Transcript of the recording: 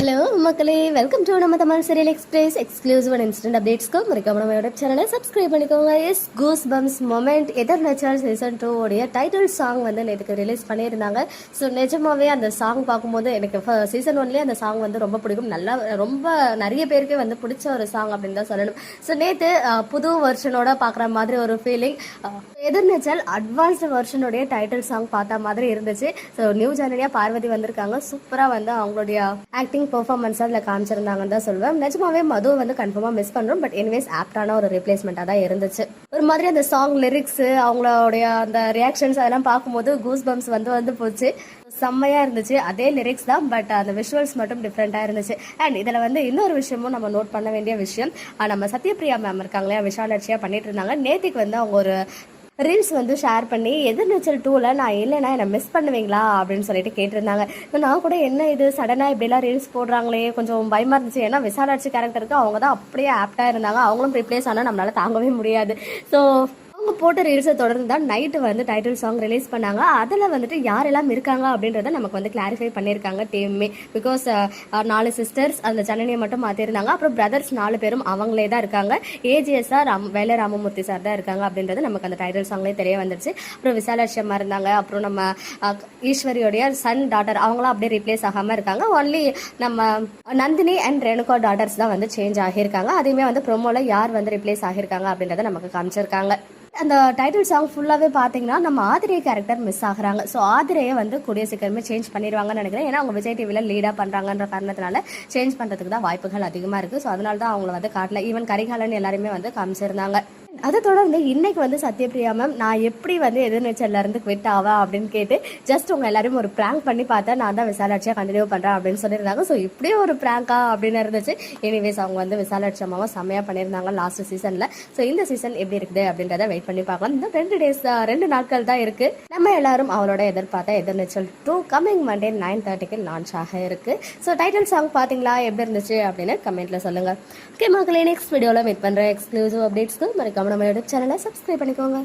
Hello மக்களே. Welcome to நம்ம Tamil serial express exclusive and instant அப்டேட்ஸ்க்கு மறக்காம நம்ம யூடியூப் சேனலை சப்ஸ்கிரைப் பண்ணிக்கோங்க. Yes goosebumps moment Ethir Neechal season two உடைய டைட்டில் சாங் வந்து நேற்றுக்கு ரிலீஸ் பண்ணியிருந்தாங்க. ஸோ நிஜமாவே அந்த சாங் பார்க்கும்போது எனக்கு சீசன் ஒன்லேயே அந்த சாங் வந்து ரொம்ப பிடிக்கும். நல்லா ரொம்ப நிறைய பேருக்கே வந்து பிடிச்ச ஒரு சாங் அப்படின்னு தான் சொல்லணும். ஸோ நேற்று புது வெர்ஷனோட பார்க்குற மாதிரி ஒரு ஃபீலிங் எதர் நேச்சர் அட்வான்ஸ்டு வெர்ஷனுடைய டைட்டில் சாங் பார்த்த மாதிரி இருந்துச்சு. ஸோ நியூ ஜெனரியாக பார்வதி வந்திருக்காங்க. சூப்பராக வந்து அவங்களுடைய ஆக்டிங் பெர்ஃபார்மன்ஸ் அதில் காமிச்சிருந்தாங்கன்னு தான் சொல்லுவேன். நிஜமாவே மது வந்து கன்ஃபார்மாக மிஸ் பண்ணுறோம் பட் எனிவேஸ் ஆப்டான ஒரு ரீப்ளேஸ்மெண்ட்டாக தான் இருந்துச்சு. ஒரு மாதிரி அந்த சாங் லிரிக்ஸ் அவங்களுடைய அந்த ரியாக்ஷன்ஸ் அதெல்லாம் பார்க்கும்போது கூஸ் பம்ஸ் வந்து வந்து போச்சு. செம்மையாக இருந்துச்சு. அதே லிரிக்ஸ் தான் பட் அந்த விஷுவல்ஸ் மட்டும் டிஃப்ரெண்ட்டாக இருந்துச்சு. அண்ட் இதில் வந்து இன்னொரு விஷயமும் நம்ம நோட் பண்ண வேண்டிய விஷயம். நம்ம சத்யபிரியா மேம் இருக்காங்களே விஷாலட்சியாக பண்ணிட்டு இருந்தாங்க. நேத்திக்கு வந்து அவங்க ஒரு ரீல்ஸ் வந்து ஷேர் பண்ணி எதிர்நீச்சல் டூவில் நான் இல்லைன்னா என்னை மிஸ் பண்ணுவீங்களா? அப்படின்னு சொல்லிட்டு கேட்டிருந்தாங்க. நான் கூட என்ன இது? சடனாக இப்படிலாம் ரீல்ஸ் போடுறாங்களே. கொஞ்சம் பயமாக இருந்துச்சு. ஏன்னா விசாலாட்சி கேரக்டருக்கு அவங்க தான் அப்படியே ஆப்டாக இருந்தாங்க. அவங்களும் ரிப்ளேஸ் ஆனால் நம்மளால தாங்கவே முடியாது. ஸோ அவங்க போட்ட ரீல்ஸை தொடர்ந்து தான் நைட்டு வந்து டைட்டில் சாங் ரிலீஸ் பண்ணாங்க. அதில் வந்துட்டு யாரெல்லாம் இருக்காங்க அப்படின்றத நமக்கு வந்து கிளாரிஃபை பண்ணியிருக்காங்க டீமே பிகாஸ் நாலு சிஸ்டர்ஸ் அந்த ஜனனியை மட்டும் மாற்றிருந்தாங்க அப்புறம் பிரதர்ஸ் நாலு பேரும் அவங்களே தான் இருக்காங்க. ஏஜிஎஸ் சார் ராம் வேலை ராமமூர்த்தி சார் தான் இருக்காங்க அப்படின்றது நமக்கு அந்த டைட்டில் சாங்லேயே தெரிய வந்துருச்சு. அப்புறம் விசாலாட்சி அம்மா இருந்தாங்க. அப்புறம் நம்ம ஈஸ்வரியோடைய சன் டாட்டர் அவங்களாம் அப்படியே ரீப்ளேஸ் ஆகாமல் இருக்காங்க. ஒன்லி நம்ம நந்தினி அண்ட் ரேணுகா டாட்டர்ஸ் தான் வந்து சேஞ்ச் ஆகியிருக்காங்க. அதையுமே வந்து ப்ரொமோவில் யார் வந்து ரிப்ளேஸ் ஆகியிருக்காங்க அப்படின்றத நமக்கு காமிச்சிருக்காங்க. அந்த டைட்டில் சாங் ஃபுல்லாகவே பார்த்தீங்கன்னா நம்ம ஆதிரியை கேரக்டர் மிஸ் ஆகுறாங்க. ஸோ ஆதிரையை வந்து கூடிய சீக்கிரமே சேஞ்ச் பண்ணிடுவாங்கன்னு நினைக்கிறேன். ஏன்னா அவங்க விஜய் டிவியில் லீடாக பண்ணுறாங்கன்ற காரணத்தினால சேஞ்ச் பண்ணுறதுக்கு தான் வாய்ப்புகள் அதிகமாக இருக்குது ஸோ அதனால தான் அவங்கள வந்து காட்டல. ஈவன் கரிகாலன் எல்லாருமே வந்து காமிச்சிருந்தாங்க. அதை தொடர்ந்து இன்னைக்கு வந்து சத்யபிரியா மேம் நான் எப்படி வந்து எதிர்நீச்சல்ல இருந்து குவிட் ஆவேன் அப்படின்னு கேட்டு ஜஸ்ட் உங்க எல்லாரும் ஒரு ப்ராங்க் பண்ணி பார்த்தா நான் தான் விசாலாட்சியா கண்டினியூ பண்றேன் அப்படின்னு சொல்லியிருந்தாங்க. ஸோ இப்படியே ஒரு ப்ராங்கா அப்படின்னு இருந்துச்சு. எனிவேஸ் அவங்க வந்து விசாலாட்சி அம்மாவும் செம்மையா பண்ணியிருந்தாங்க லாஸ்ட் சீசன்ல ஸோ இந்த சீசன் எப்படி இருக்குது அப்படின்றத வெயிட் பண்ணி பார்க்கலாம். இந்த ரெண்டு டேஸ் தான் ரெண்டு நாட்கள் தான் இருக்கு. நம்ம எல்லாரும் அவளோட எதிர்பார்த்த Ethirneechal two coming Monday nine தேர்ட்டிக்கு லான்ச் ஆக இருக்கு. ஸோ டைட்டில் சாங் பாத்தீங்களா எப்படி இருந்துச்சு அப்படின்னு கமெண்ட்ல சொல்லுங்க. ஓகே மக்களே நெக்ஸ்ட் வீடியோவில் மீட் பண்ணுறேன் எக்ஸ்க்ளூசிவ் அப்டேட்ஸ்க்கு மறக்காம நம்மளோட சேனலை சப்ஸ்கிரைப் பண்ணிக்கோங்க.